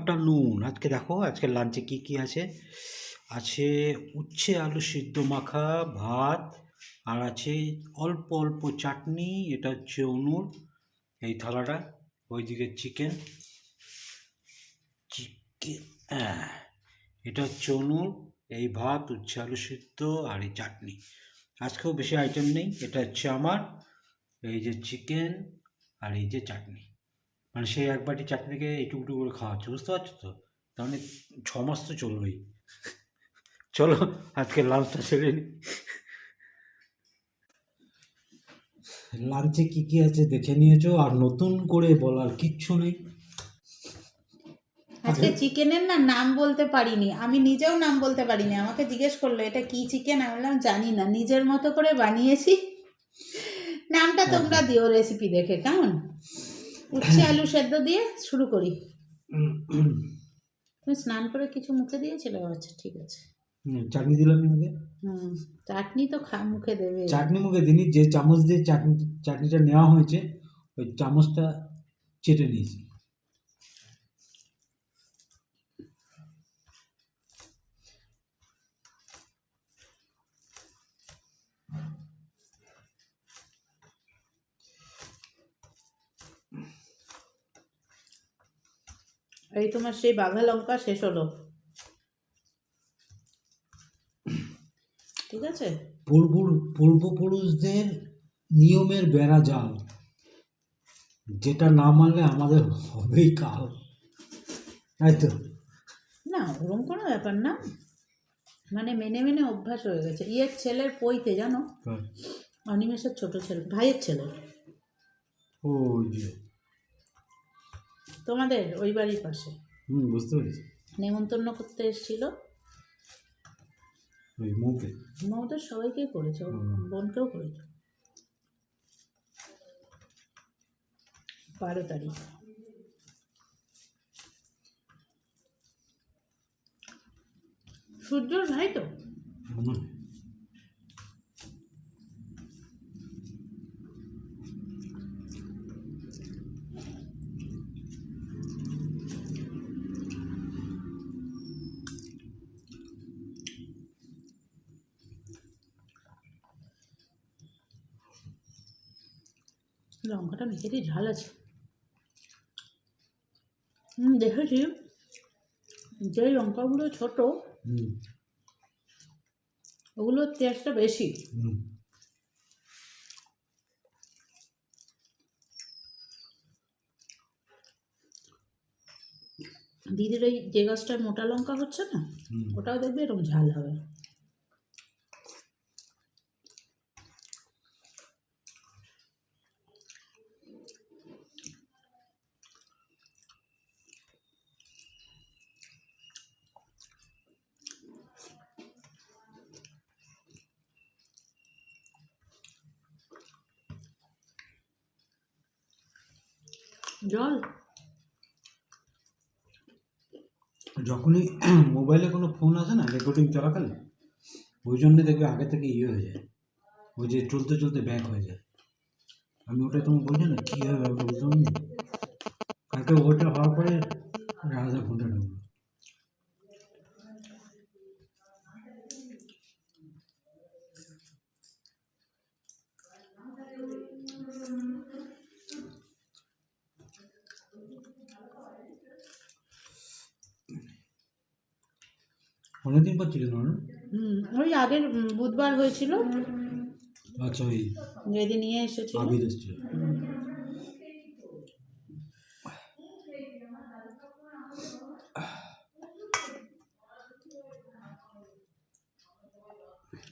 Afternoon আজকে দেখো, আজকে লাঞ্চে কি কি আছে? আছে উচ্ছে, আলু সিদ্ধ মাখা, ভাত, আর আছে অল্প অল্প চাটনি, এটা হচ্ছে অনুর এই থালাটা, ওইদিকে চিকেন। চিকেন এটা হচ্ছে অনুর এই ভাত, উচ্ছে, আলু সিদ্ধ, আর এই চাটনি। আজকেও বেশি আইটেম নেই, এটা হচ্ছে আমার, এই যে চিকেন, আর এই যে চাটনি। মানে সেই এক বাটি চাটনিকে এইটুকু করে খাওয়াচ্ছে বুঝতে পারছ তো? তাহলে মানে ছ মাস তো চলবেই। চলো আজকে লাঞ্চটা সেরে নি। লাঞ্চে কি কি আছে দেখে নিয়েছো? আর নতুন করে বলার কিচ্ছু নেই। আজকে চিকেনের না নাম বলতে পারিনি। আমি নিজেও নাম বলতে পারিনি। আমাকে জিজ্ঞেস করল এটা কি চিকেন? আমি বললাম জানি না। নিজের মতো করে বানিয়েছি। নামটা তোমরা দিও রেসিপি দেখে কেমন? উচ্ছে আলু সেদ্ধ দিয়ে শুরু করি। তুমি স্নান করে কিছু মুখে দিয়েছিল? আচ্ছা ঠিক আছে। চাটনি দিলাম মুখে। চাটনি তো খা মুখে দেবে। চাটনি মুখে দিনি যে চামচ দিয়ে চাটনি চাটনিটা নেওয়া হয়েছে ওই চামচটা চেটে নিয়েছি। এই তোমার সেই বাঘা লঙ্কা শেষ হলো। ঠিক আছে? পূর্ব পূর্বপুরুষদের নিয়মের বেড়া জাল। যেটা না মানলে আমাদের হবেই কাল। তাই তো? না ওরকম কোনো ব্যাপার না। মানে মেনে মেনে অভ্যাস হয়ে গেছে। ইয়ের ছেলের পইতে জানো? অনিমেষের ছোট ছেলে ভাইয়ের ছেলে। ও যে তোমাদের ওই বাড়ির পাশে? হুম বুঝতে পেরেছি। নেমন্তন্ন করতে এসেছিল। ওই মুখে মমতার সবাইকেই করেছে ওর বোনকেও করেছে। বারো তারিখ। সূর্যর ভাই তো? লঙ্কাটা মেখে দিয়ে ঝাল আছে। হুম দেখেছি। যে লঙ্কাগুলো ছোট ওগুলোর টেস্টটা বেশি। দিদির ওই যে গাছটার মোটা লঙ্কা হচ্ছে না ওটাও দেখবে এরকম ঝাল হবে। জল? যখনই মোবাইলে কোনো ফোন আসে না রেকর্ডিং চলাকালীন ওই জন্যে দেখবে আগে থেকে ইয়ে হয়ে যায়। ওই যে চলতে চলতে ব্যাক হয়ে যায়। আমি ওটা তোমার বলছি না, কী হবে বুঝতে পারি কালকে ওটা হওয়ার পরে রাজা ফোনটা ঢুকলো। অনেকদিন পর ছিল না হুম ওই আগের বুধবার হয়েছিল। আচ্ছা ওই যেদিন নিয়ে এসেছিল। আবির এসছিল।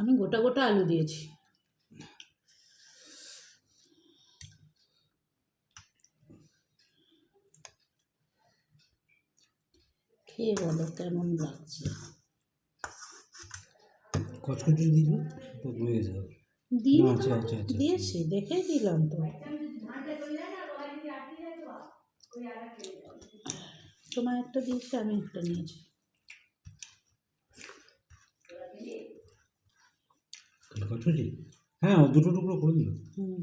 আমি গোটা গোটা আলু দিয়েছি। খেয়ে বলো কেমন লাগছে? কচকচি দিয়েছিল তো রয়ে গেছে দিয়ে আচ্ছা আচ্ছা আচ্ছা দিয়েছি দেখে দিলাম তো। তোমার একটা দিয়েছি আমি একটা নিয়েছি। কচকচি? হ্যাঁ ও দুটো টুকরো করে দিল। হুম।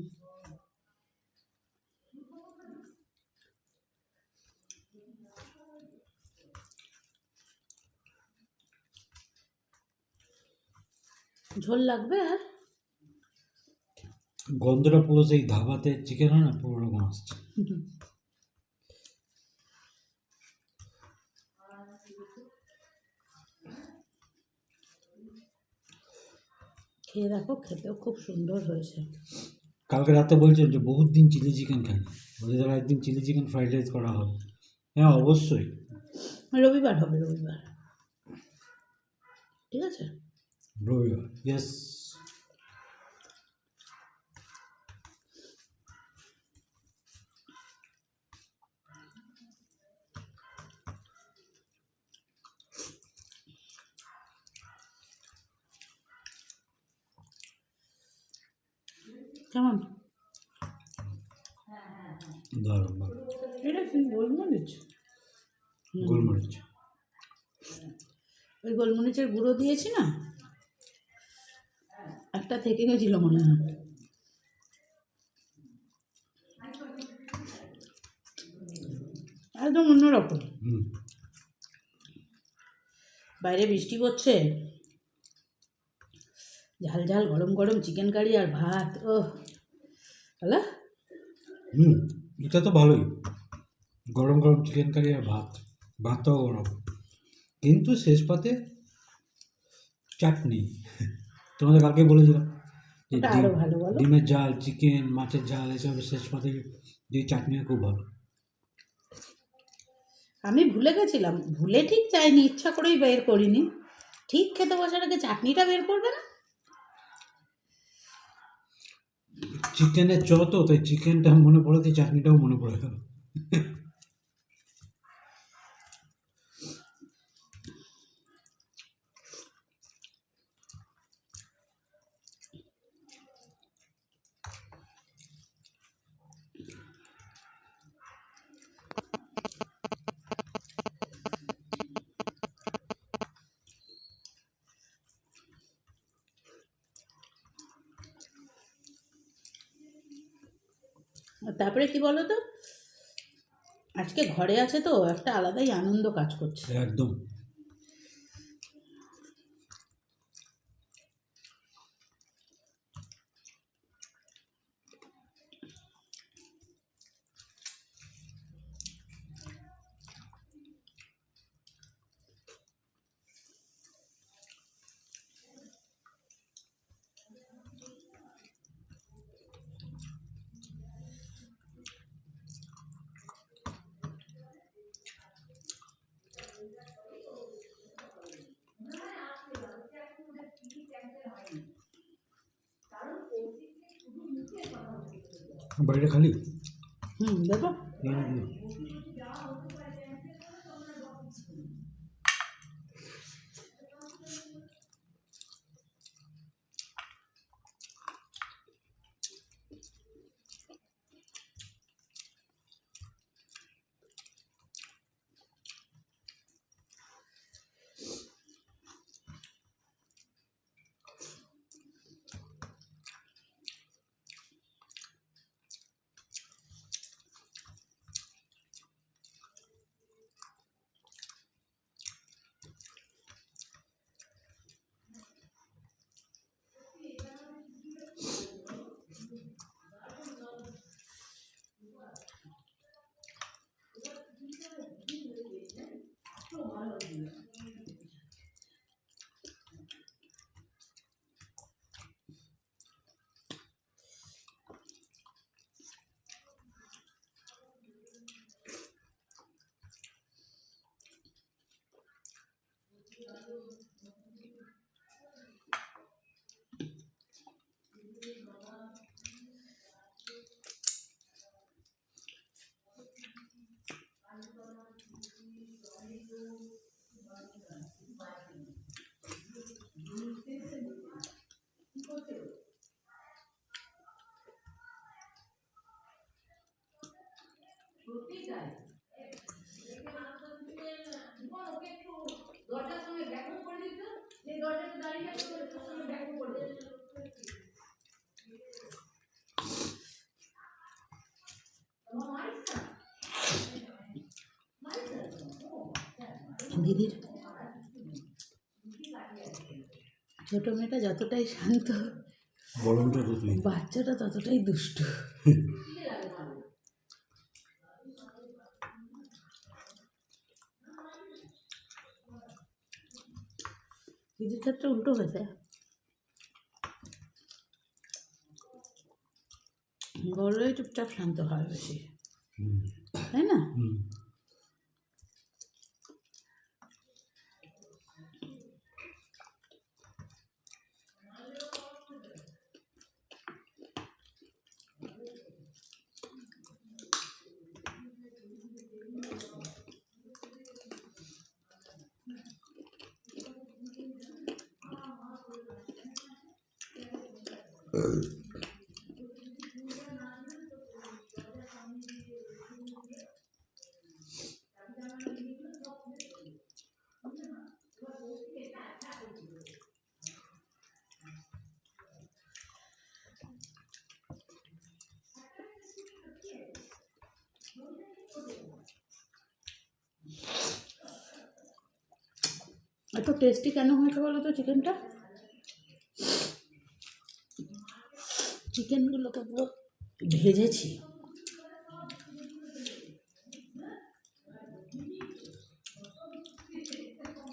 ঝোল লাগবে আর? গন্ধটা পুরো সেই ধাবাতে চিকেন হয় না পুরো রকম আসছে। খেয়ে দেখো খেতেও খুব সুন্দর হয়েছে। কালকে রাতে বলছেন যে বহুত দিন চিলি চিকেন খাই বলে তাহলে একদিন চিলি চিকেন ফ্রাইড রাইস করা হবে। হ্যাঁ অবশ্যই। রবিবার হবে রবিবার। ঠিক আছে? রবিবার ইয়েস কেমন দারুণ দারুণ। এটা কি গোলমরিচ? গোলমরিচ। ওই গোলমরিচের গুঁড়ো দিয়েছি না? একটা থেকে গেছিল মনে হয়। একদম অন্যরকম। বাইরে বৃষ্টি পড়ছে। ঝাল ঝাল গরম গরম চিকেন কারি আর ভাত ও হ্যালো? হুম এটা তো ভালোই। গরম গরম চিকেন কারি আর ভাত ভাতটাও গরম। কিন্তু শেষ পাতে চাটনি। তোমাদের কালকে বলেছিলাম যে আরও ভালো বলো। ডিমের ঝাল চিকেন মাছের ঝাল এসব শেষ পাতে দিয়ে চাটনি খুব ভালো। আমি ভুলে গেছিলাম। ভুলে ঠিক চাইনি ইচ্ছা করেই বের করিনি। ঠিক খেতে বসার আগে চাটনিটা বের করবে না? চিকেনের চ তো তাই চিকেনটা মনে পড়ে চাটনিটাও মনে পড়ে গেল। তারপরে কি বলো তো আজকে ঘরে আছে তো একটা আলাদাই আনন্দ কাজ করছে। একদম। বাড়িটা খালি? হুম দেখো। দিদির ছোট মেয়েটা যতটাই শান্ত বাচ্চাটা ততটাই দুষ্টু। দিদির ক্ষেত্রে উল্টো হয়েছে বড়রাই চুপচাপ শান্ত হয় বেশি। তাই না? এত টেস্টি কেন হয়েছে বলো তো চিকেনটা চিকেনগুলোকে পুরো ভেজেছি।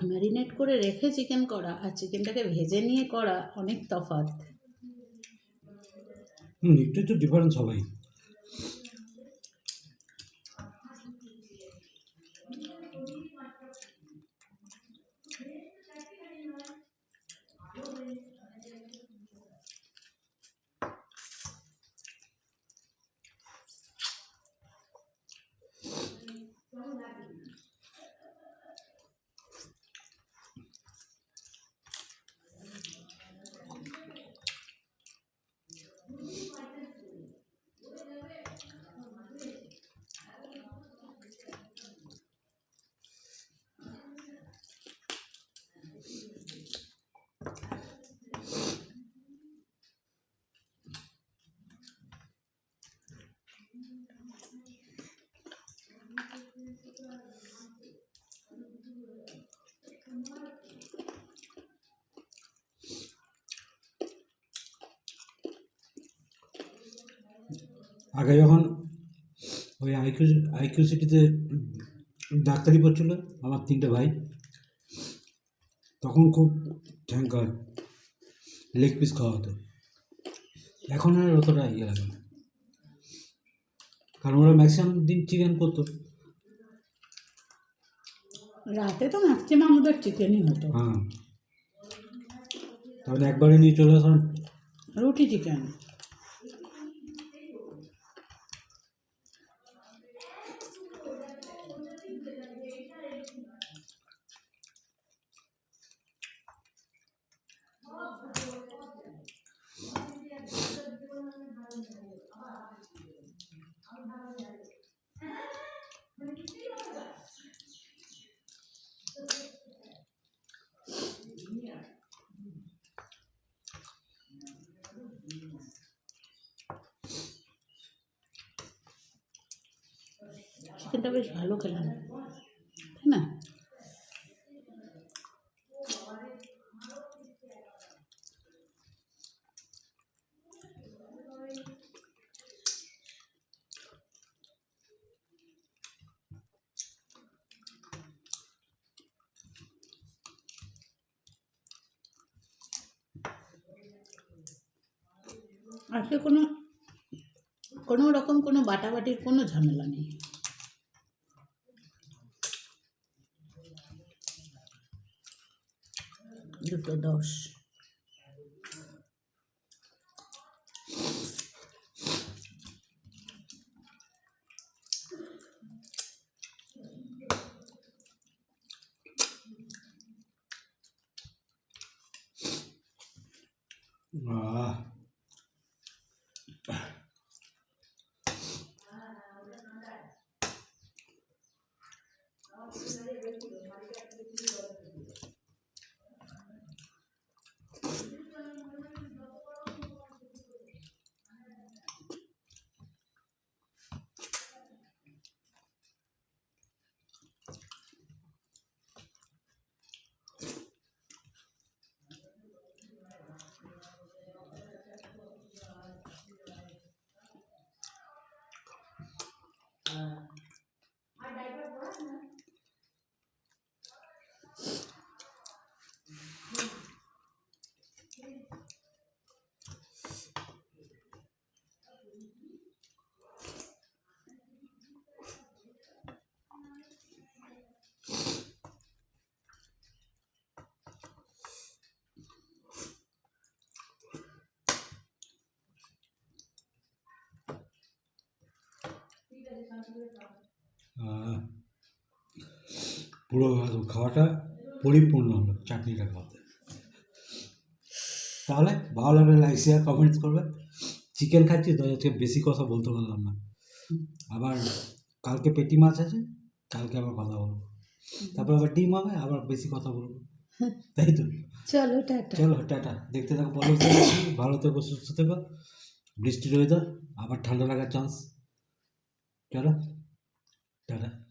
ম্যারিনেট করে রেখে চিকেন করা আর চিকেনটাকে ভেজে নিয়ে করা অনেক তফাৎ। একটু তো ডিফারেন্স হবেই। আগে যখন ওই আইকিউ আইকিউ সিটিতে ডাক্তারি পড়ছিল আমার তিনটে ভাই তখন খুব ঠ্যাঙ্কার লেগ পিস খাওয়া হতো। এখন আর অতটা ইয়ে লাগে না। কারণ ওরা ম্যাক্সিমাম দিন চিকেন করতো। রাতে তো ম্যাক্সিমাম ওদের চিকেনই হতো। হ্যাঁ। তাহলে একবারে নিয়ে চলে আসলাম। রুটি চিকেন চিকেনটা বেশ ভালো খেলাম। তাই না? আজকে কোনো কোনো রকম কোনো বাটাবাটির কোনো ঝামেলা নেই। দুটো দশ আহ আহ, পুরো খাওয়াটা পরিপূর্ণ হলো চাটনিটা খাওয়াতে। তাহলে ভালো লাগলে লাইক শেয়ার কমেন্টস করবে। চিকেন খাচ্ছি তো আজকে বেশি কথা বলতে পারলাম না। আবার কালকে পেটি মাছ আছে কালকে আবার কথা বলব। তারপর আবার ডিম হবে আবার বেশি কথা বলব। তাই তো? চলো টাটা। চলো টাটা। দেখতে থাকো ভালো থেকো সুস্থ থেকো। বৃষ্টির ওয়েদার আবার ঠান্ডা লাগার চান্স চলো টাটা